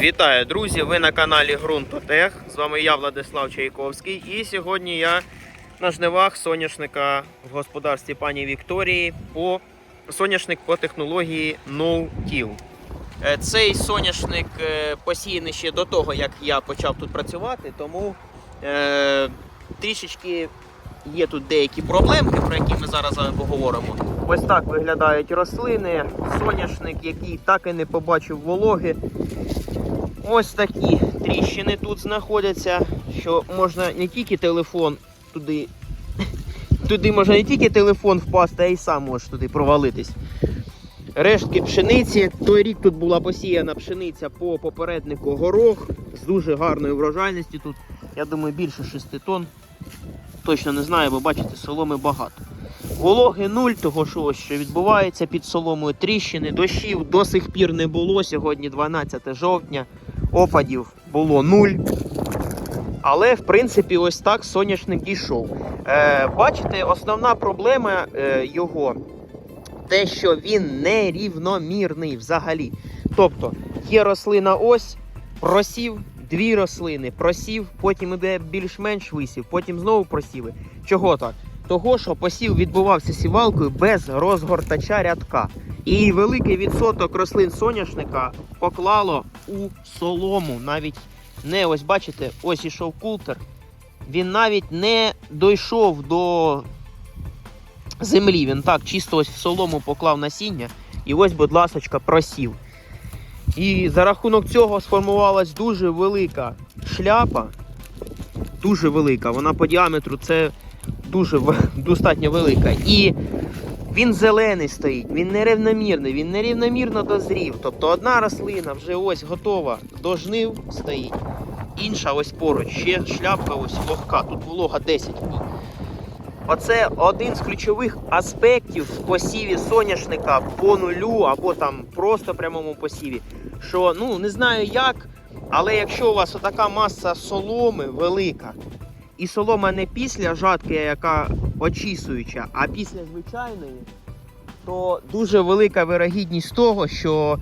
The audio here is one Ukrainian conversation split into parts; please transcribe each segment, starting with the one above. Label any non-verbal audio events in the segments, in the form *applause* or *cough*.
Вітаю, друзі! Ви на каналі Грунтотех. З вами я, Владислав Чайковський. І сьогодні я на жнивах соняшника в господарстві пані Вікторії по соняшник по технології No-Till. Е, Цей соняшник е, посіяний ще до того, як я почав тут працювати, тому е, трішечки є тут деякі проблемки, про які ми зараз поговоримо. Ось так виглядають рослини, соняшник, який так і не побачив вологи. Ось такі тріщини тут знаходяться, що можна не тільки телефон туди. *laughs* Туди можна не тільки телефон впасти, а й сам можеш туди провалитись. Рештки пшениці. Той рік тут була посіяна пшениця по попереднику горох з дуже гарною врожайністю. Тут, я думаю, більше 6 тонн. Точно не знаю, бо бачите, соломи багато. Вологи нуль, того що ось що відбувається під соломою тріщини. Дощів до сих пір не було. Сьогодні 12 жовтня. Опадів було нуль. Але, в принципі, ось так соняшник дійшов. Е, бачите, основна проблема е, його те, що він нерівномірний взагалі. Тобто є рослина ось, просів, дві рослини, просів, потім іде більш-менш висів, потім знову просіви. Чого так? Того, що посів відбувався сівалкою без розгортача рядка. І великий відсоток рослин соняшника поклало у солому. Навіть не ось бачите, ось ішов култер. Він навіть не дійшов до землі. Він так чисто ось в солому поклав насіння. І ось, будь ласочка, просів. І за рахунок цього сформувалась дуже велика шляпа. Дуже велика. Вона по діаметру це дуже *laughs* достатньо велика. І він зелений стоїть, він нерівномірний, він нерівномірно дозрів. Тобто одна рослина вже ось готова до жнив стоїть, інша ось поруч, ще шляпка ось вогка, тут волога 10 днів. Оце один з ключових аспектів в посіві соняшника по нулю або там просто прямому посіві. Що ну не знаю як, але якщо у вас отака маса соломи велика, і солома не після жатки, яка очісуюча, а після звичайної, то дуже велика вирогідність того, що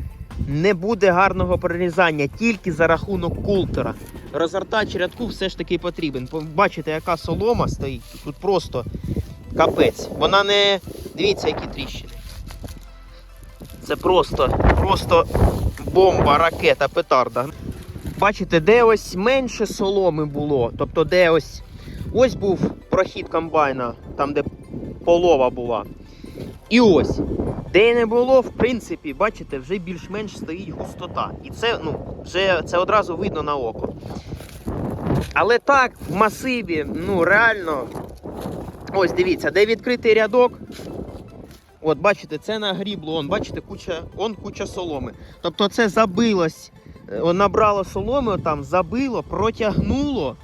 не буде гарного прорізання тільки за рахунок култера. Розгортач рядку все ж таки потрібен. Бачите, яка солома стоїть. Тут просто капець. Вона не. Дивіться, які тріщини. Це просто, просто бомба, ракета, петарда. Бачите, де ось менше соломи було, тобто де ось ось був прохід комбайна, там де полова була. І ось, де не було, в принципі, бачите, вже більш-менш стоїть густота. І це, ну, вже це одразу видно на око. Але так, в масиві, ну реально, ось дивіться, де відкритий рядок. От, бачите, це на гріблу, он, бачите, куча, он куча соломи. Тобто це забилось, е, набрало соломи, там забило, протягнуло.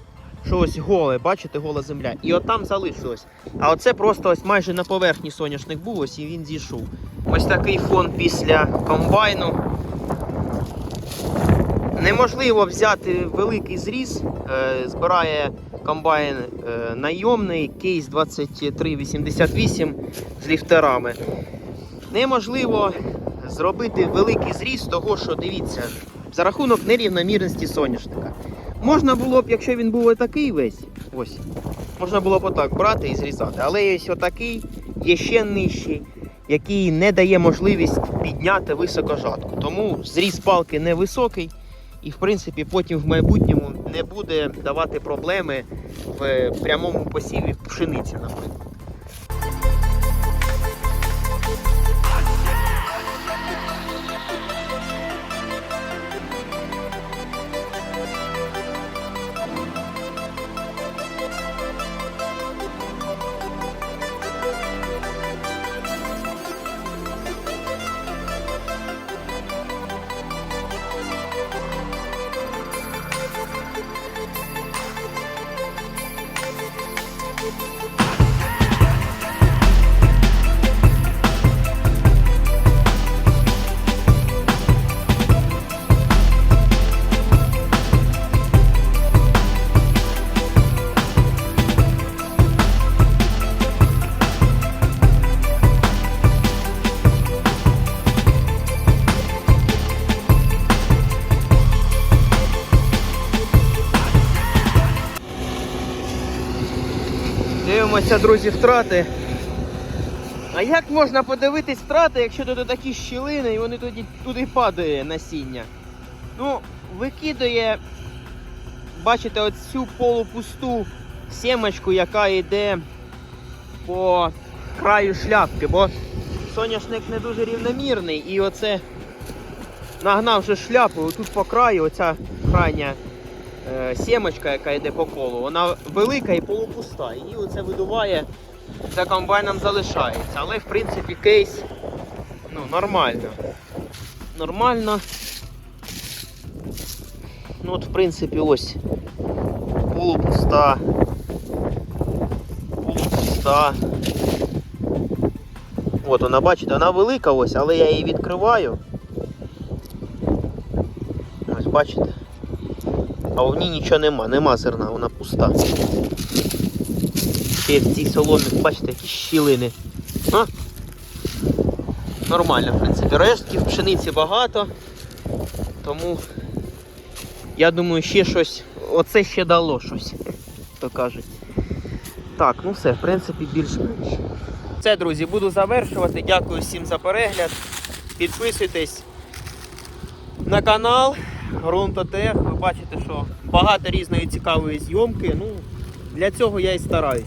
Що ось голе, бачите, гола земля. І от там залишилось. А оце просто ось майже на поверхні соняшник був, ось і він зійшов. Ось такий фон після комбайну. Неможливо взяти великий зріз. Е, збирає комбайн е, найомний кейс 2388 з ліфтерами. Неможливо зробити великий зріз того, що дивіться, за рахунок нерівномірності соняшника. Можна було б, якщо він був отакий весь, ось, можна було б отак брати і зрізати. Але ось отакий є ще нижчий, який не дає можливість підняти високо жатку. Тому зріз палки невисокий і, в принципі, потім в майбутньому не буде давати проблеми в прямому посіві пшениці, наприклад. Подивимося, друзі, втрати. А як можна подивитись втрати, якщо тут такі щілини і вони туди, туди падає насіння? Ну, викидає, бачите, оцю полупусту сімочку, яка йде по краю шляпки, бо соняшник не дуже рівномірний і оце нагнавши шляпу, тут по краю оця крайня сімочка, яка йде по колу, вона велика і полупуста. Її оце видуває, за комбайном залишається. Але в принципі кейс ну, нормально. Нормально. Ну от в принципі ось полупуста. Полупуста. От вона, бачите, вона велика ось, але я її відкриваю. Ось бачите. А в ній нічого нема, нема зерна, вона пуста. Ще в цій соломі, бачите, які щілини. А? Нормально, в принципі. Рештків пшениці багато. Тому я думаю, ще щось. Оце ще дало щось, *laughs* то кажуть. Так, ну все, в принципі, більш-менш. Все, друзі, буду завершувати. Дякую всім за перегляд. Підписуйтесь на канал Грунтотех. Ви бачите, що багато різної цікавої зйомки. Ну, для цього я і стараюсь.